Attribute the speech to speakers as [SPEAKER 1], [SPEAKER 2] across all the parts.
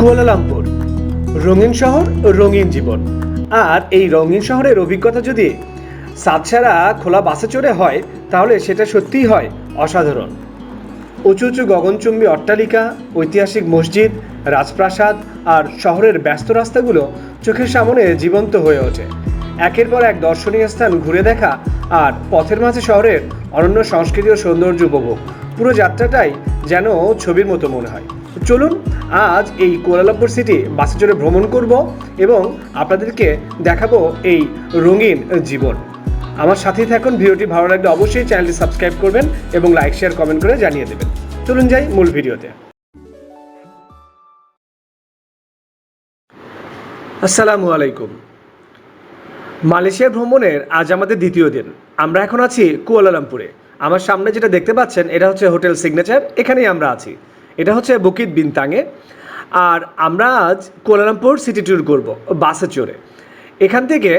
[SPEAKER 1] Kuala Lumpur. রঙিন শহর, রঙিন জীবন। আর এই রঙিন শহরের অভিজ্ঞতা যদি সাতসারা খোলা বাসে চড়ে হয়, তাহলে সেটা সত্যিই হয় অসাধারণ। উঁচু উঁচু গগনচুম্বী অট্টালিকা, ঐতিহাসিক মসজিদ, রাজপ্রাসাদ আর শহরের ব্যস্ত রাস্তাগুলো চোখের সামনে জীবন্ত হয়ে ওঠে। একের পর এক দর্শনীয় স্থান ঘুরে দেখা আর পথের মাঝে শহরের অনন্য সংস্কৃতি ও সৌন্দর্য উপভোগ। পুরো যাত্রাটাই যেন ছবির মতো মনে হয়। চলুন, আজ এই কোয়ালালামপুর সিটি বাসে চড়ে ভ্রমণ করব এবং আপনাদেরকে দেখাবো এই রঙিন জীবন। আমার সাথেই থাকুন, ভিডিওটি ভালো লাগলে অবশ্যই চ্যানেলটি সাবস্ক্রাইব করবেন এবং লাইক শেয়ার কমেন্ট করে জানিয়ে দেবেন। চলুন যাই মূল ভিডিওতে। আসসালামু আলাইকুম। মালয়েশিয়া ভ্রমণের আজ আমাদের দ্বিতীয় দিন। আমরা এখন আছি কুয়ালালামপুরে। আমার সামনে যেটা দেখতে পাচ্ছেন, এটা হচ্ছে হোটেল সিগনেচার। এখানেই আমরা আছি। এটা হচ্ছে বুকিত বিনতাঙে। আর আমরা আজ কুয়ালালামপুর সিটি ট্যুর করব, বাসে চড়ে। এখান থেকে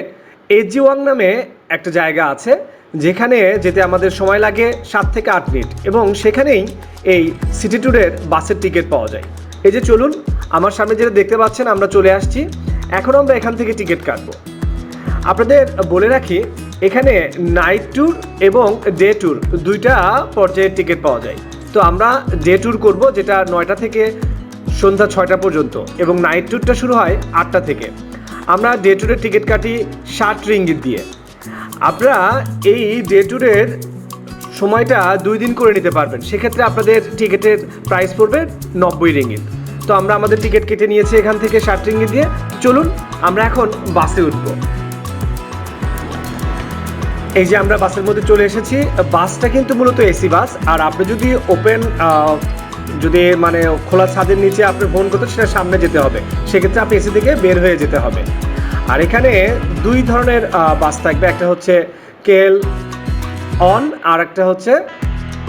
[SPEAKER 1] এজিওয়াং নামে একটা জায়গা আছে, যেখানে যেতে আমাদের সময় লাগে সাত থেকে আট মিনিট, এবং সেখানেই এই সিটি ট্যুরের বাসের টিকিট পাওয়া যায়। এই যে চলুন, আমার সামনে যেটা দেখতে পাচ্ছেন, আমরা চলে আসছি। এখন আমরা এখান থেকে টিকিট কাটবো। আপনাদের বলে রাখি, এখানে নাইট ট্যুর এবং ডে ট্যুর দুইটা পর্যায়ের টিকিট পাওয়া যায়। তো আমরা ডে ট্যুর করব যেটা নয়টা থেকে সন্ধ্যা ছয়টা পর্যন্ত এবং নাইট ট্যুরটা শুরু হয় আটটা থেকে। আমরা ডে ট্যুরের টিকিট কাটি ষাট রিঙ্গিত দিয়ে। আপনারা এই ডে ট্যুরের সময়টা দুই দিন করে নিতে পারবেন। সেক্ষেত্রে আপনাদের টিকিটের প্রাইস পড়বে নব্বই রিঙ্গিত। তো আমরা আমাদের টিকিট কেটে নিয়েছি এখান থেকে ষাট রিঙ্গিত দিয়ে। চলুন, আমরা এখন বাসে উঠবো। এই যে আমরা বাসের মধ্যে চলে এসেছি, বাসটা কিন্তু মূলত এসি বাস। আর আপনি যদি ওপেন যদি মানে খোলা ছাদের নিচে আপনি ফোন করতে সেটা সামনে যেতে হবে। সেক্ষেত্রে আপনি এসি থেকে বের হয়ে যেতে হবে। আর এখানে দুই ধরনের বাস থাকবে। একটা হচ্ছে কেল অন, আর একটা হচ্ছে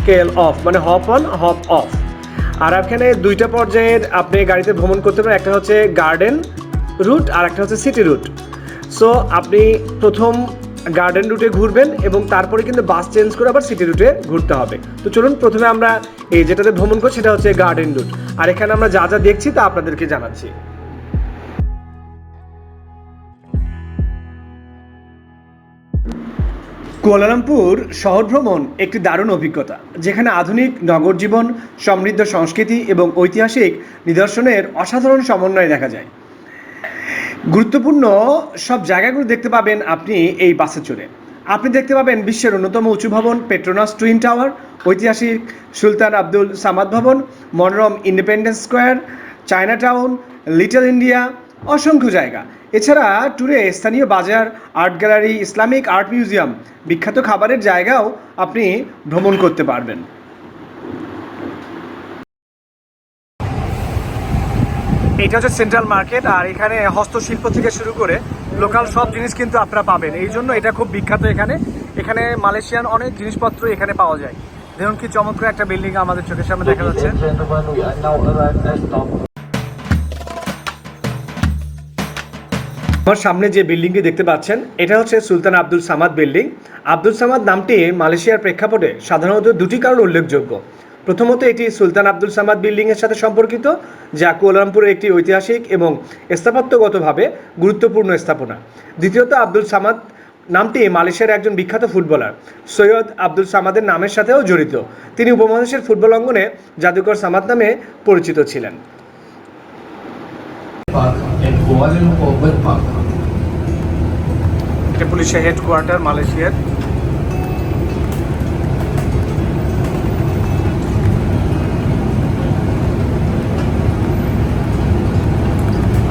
[SPEAKER 1] কেল অফ। মানে হপ অন হপ অফ আর এখানে দুইটা পর্যায়ের আপনি গাড়িতে ভ্রমণ করতে পারেন। একটা হচ্ছে গার্ডেন রুট আর একটা হচ্ছে সিটি রুট সো আপনি প্রথম গার্ডেন রুটে ঘুরবেন এবং তারপরে কিন্তু বাস চেঞ্জ করে আবার সিটি রুটে ঘুরতে হবে। তো চলুন প্রথমে আমরা এই যেটাতে ভ্রমণ করছি সেটা হচ্ছে গার্ডেন রুট আর এখানে আমরা যা যা দেখছি তা আপনাদেরকে জানাচ্ছি। কুয়ালালামপুর শহর ভ্রমণ একটি দারুণ অভিজ্ঞতা, যেখানে আধুনিক নগর জীবন সমৃদ্ধ সংস্কৃতি এবং ঐতিহাসিক নিদর্শনের অসাধারণ সমন্বয় দেখা যায়। গুরুত্বপূর্ণ সব জায়গাগুলো দেখতে পাবেন আপনি এই বাসে চড়ে। আপনি দেখতে পাবেন বিশ্বের অন্যতম উঁচু ভবন পেট্রোনাস টুইন টাওয়ার ঐতিহাসিক সুলতান আব্দুল সামাদ ভবন, মনোরম independence square China town little India অসংখ্য জায়গা। এছাড়া ট্যুরে স্থানীয় বাজার art gallery Islamic art museum বিখ্যাত খাবারের জায়গাও আপনি ভ্রমণ করতে পারবেন। এটা হচ্ছে সেন্ট্রাল মার্কেট আর এখানে হস্তশিল্প থেকে শুরু করে লোকাল সব জিনিস কিন্তু আপনারা পাবেন। এই জন্য এটা খুব বিখ্যাত এখানে। এখানে মালয়েশিয়ান অনেক জিনিসপত্র এখানে পাওয়া যায়। দেখুন কি চমৎকার একটা বিল্ডিং আমাদের চোখের সামনে দেখা যাচ্ছে. আমার সামনে যে বিল্ডিংটি দেখতে পাচ্ছেন, এটা হচ্ছে সুলতান আব্দুল সামাদ বিল্ডিং। আব্দুল সামাদ নামটি মালয়েশিয়ার প্রেক্ষাপটে সাধারণত দুটি কারণ উল্লেখযোগ্য। প্রথমত এটি সুলতান আব্দুল সামাদ বিল্ডিংয়ের সাথে সম্পর্কিত যা কুয়ালালামপুরের একটি ঐতিহাসিক এবং স্থাপত্যগতভাবে গুরুত্বপূর্ণ স্থাপনা। দ্বিতীয়ত আব্দুল সামাদ নামটি মালয়েশিয়ার একজন বিখ্যাত ফুটবলার। সৈয়দ আব্দুল সামাদের নামের সাথেও জড়িত। তিনি উপমহাদেশের ফুটবল অঙ্গনে জাদুকর সামাদ নামে পরিচিত ছিলেন. এটা পুলিশের হেডকোয়ার্টার মালয়েশিয়ার।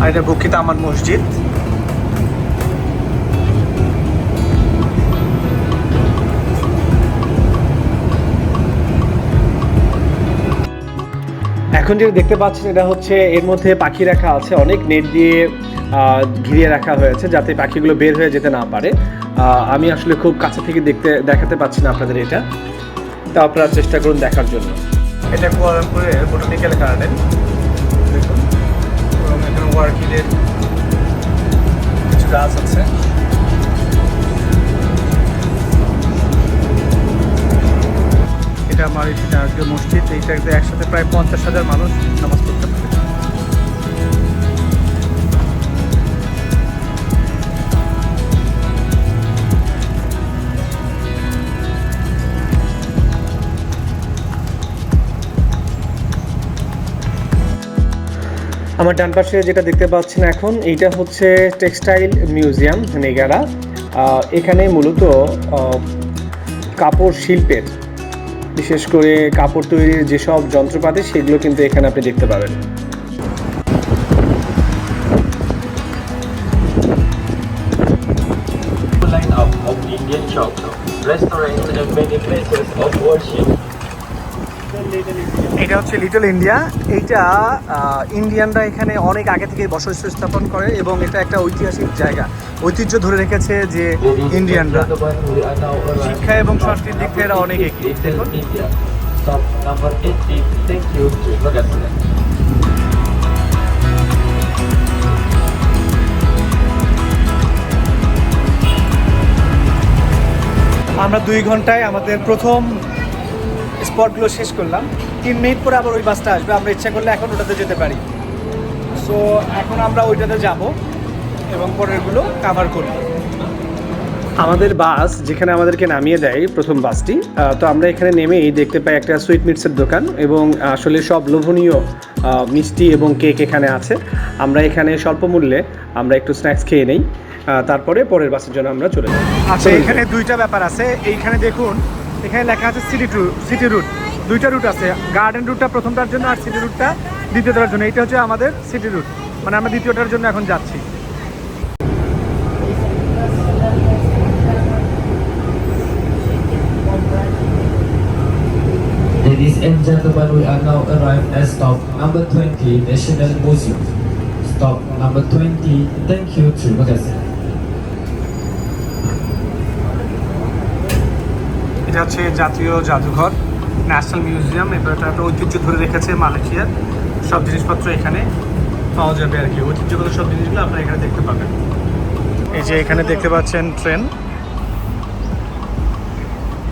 [SPEAKER 1] আর এটা বক্ষিত আমার মসজিদ। এখন যেটা দেখতে পাচ্ছেন, এটা হচ্ছে এর মধ্যে পাখি রাখা আছে। অনেক নেট দিয়ে ঘিরিয়ে রাখা হয়েছে যাতে পাখিগুলো বের হয়ে যেতে না পারে। আমি আসলে খুব কাছে থেকে দেখতে, দেখাতে পাচ্ছি না আপনাদের এটা। তা আপনারা চেষ্টা করুন দেখার জন্য। এটা কুয়ালালামপুরের বোটানিক্যাল গার্ডেন। ওয়ার্কিদের কিছু গাছ আছে। এটা আমার আজকে মসজিদ এইটাতে একসাথে প্রায় পঞ্চাশ হাজার মানুষ নামাজ পড়তে পারে। আমার ডান পাশে যেটা দেখতে পাচ্ছেন এখন, এইটা হচ্ছে টেক্সটাইল মিউজিয়াম নেগারা এখানে মূলত কাপড় শিল্পের, বিশেষ করে কাপড় তৈরির যেসব যন্ত্রপাতি, সেগুলো কিন্তু এখানে আপনি দেখতে পাবেন
[SPEAKER 2] restaurants, and many places of worship.
[SPEAKER 1] এটা হচ্ছে লিটল ইন্ডিয়া এইটা ইন্ডিয়ানরা এখানে অনেক আগে থেকে বসতি স্থাপন করে এবং এটা একটা ঐতিহাসিক জায়গা ঐতিহ্য ধরে রেখেছে যে ইন্ডিয়ানরা শিক্ষা এবং সংস্কৃতির দিক থেকে এরা অনেক এগিয়ে
[SPEAKER 2] Little
[SPEAKER 1] দেখুন
[SPEAKER 2] India. Stop number 80. Thank you to your excellence.
[SPEAKER 1] আমরা দুই ঘন্টায় আমাদের প্রথম স্পটগুলো শেষ করলাম। তিন মিনিট পরে আবার ওই বাসটা আসবে। আমরা ইচ্ছা করলে এখন ওটাতে যেতে পারি। সো এখন আমরা ওইটাতে যাব এবং পরেরগুলো কাভার করব। আমাদের বাস যেখানে আমাদেরকে নামিয়ে দেয় প্রথম বাসটি তো আমরা এখানে নেমেই দেখতে পাই একটা সুইট মিটসের দোকান এবং আসলে সব লোভনীয় মিষ্টি এবং কেক এখানে আছে। আমরা এখানে স্বল্প মূল্যে আমরা একটু স্ন্যাক্স খেয়ে নেই। তারপরে পরের বাসের জন্য আমরা চলে যাই।
[SPEAKER 3] আচ্ছা এখানে দুইটা ব্যাপার আছে। এইখানে দেখুন এখানে লেখা আছে সিটি টু সিটি রুট দুইটা রুট আছে। গার্ডেন রুটটা প্রথমটার জন্য আর সিটি রুটটা দ্বিতীয়টার জন্য। এইটা হচ্ছে আমাদের সিটি রুট মানে আমরা দ্বিতীয়টার জন্য এখন যাচ্ছি।
[SPEAKER 2] Ladies and gentlemen, we are now arrived at stop number 20, National Museum. Stop number 20. Thank you to your
[SPEAKER 3] এটা হচ্ছে জাতীয় জাদুঘর ন্যাশনাল মিউজিয়াম এবার এটা একটা ঐতিহ্য ধরে রেখেছে মালয়েশিয়ার সব জিনিসপত্র এখানে পাওয়া যাবে আর কি। ঐতিহ্যগত সব জিনিসগুলো আপনারা এখানে দেখতে পাবেন। এই যে এখানে দেখতে পাচ্ছেন ট্রেন।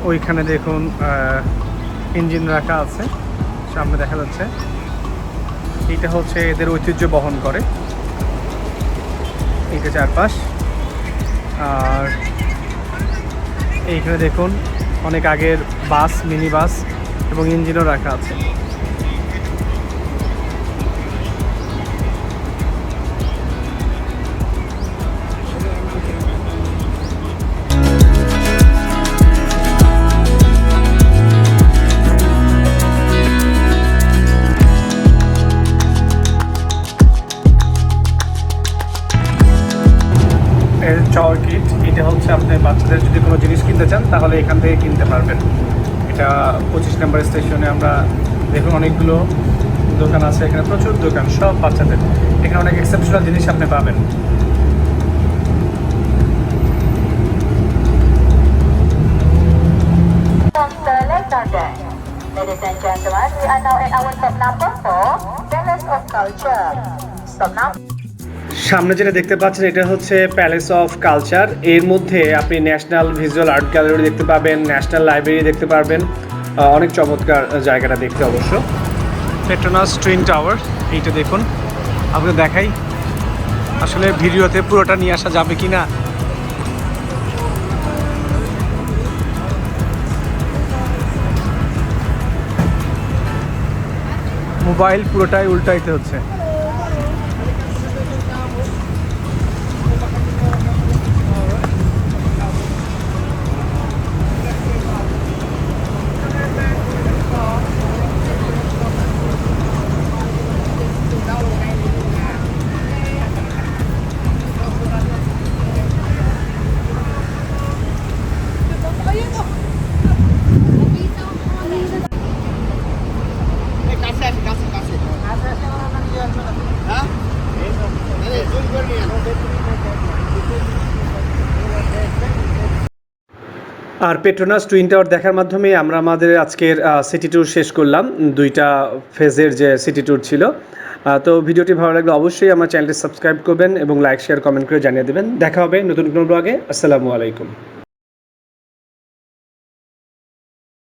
[SPEAKER 3] ওইখানে দেখুন ইঞ্জিন রাখা আছে। সামনে দেখা যাচ্ছে। এইটা হচ্ছে এদের ঐতিহ্য বহন করে। এইটা চারপাশ। আর এইখানে দেখুন অনেক আগের বাস মিনি বাস এবং ইঞ্জিনও রাখা আছে। এর চাওয়ার কিট এটা হচ্ছে আপনি বাচ্চাদের যদি কোনো জিনিস কিনতে চান তাহলে এখান থেকে কিনতে পারবেন এটা পঁচিশ নম্বর স্টেশনে আমরা দেখুন অনেকগুলো দোকান আছে এখানে প্রচুর দোকান সব বাচ্চাদের এখানে অনেক এক্সেপশনাল জিনিস আপনি পাবেন.
[SPEAKER 4] Ladies and gentlemen, we are now at our stop number four, Palace of Culture. Stop now.
[SPEAKER 1] সামনে যেটা দেখতে পাচ্ছেন, এটা হচ্ছে প্যালেস অফ কালচার এর মধ্যে আপনি ন্যাশনাল ভিজুয়াল আর্ট গ্যালারি দেখতে পাবেন ন্যাশনাল লাইব্রেরি দেখতে পারবেন। অনেক চমৎকার জায়গাটা দেখতে অবশ্য।
[SPEAKER 3] পেট্রোনাস টুইন টাওয়ার এইটা দেখুন। আপনাকে দেখাই, আসলে ভিডিওতে পুরোটা নিয়ে আসা যাবে কি না? মোবাইল পুরোটাই উল্টাইতে হচ্ছে।
[SPEAKER 1] আর পেট্রোনাস টুইন টাওয়ার দেখার মাধ্যমে আমরা আমাদের আজকের সিটি ট্যুর শেষ করলাম। দুইটা ফেজের যে সিটি ট্যুর ছিল। তো ভিডিওটি ভালো লাগলে অবশ্যই আমার চ্যানেলটি সাবস্ক্রাইব করবেন এবং লাইক শেয়ার কমেন্ট করে জানিয়ে দেবেন। দেখা হবে নতুন কোনো ব্লগে আসসালামু আলাইকুম।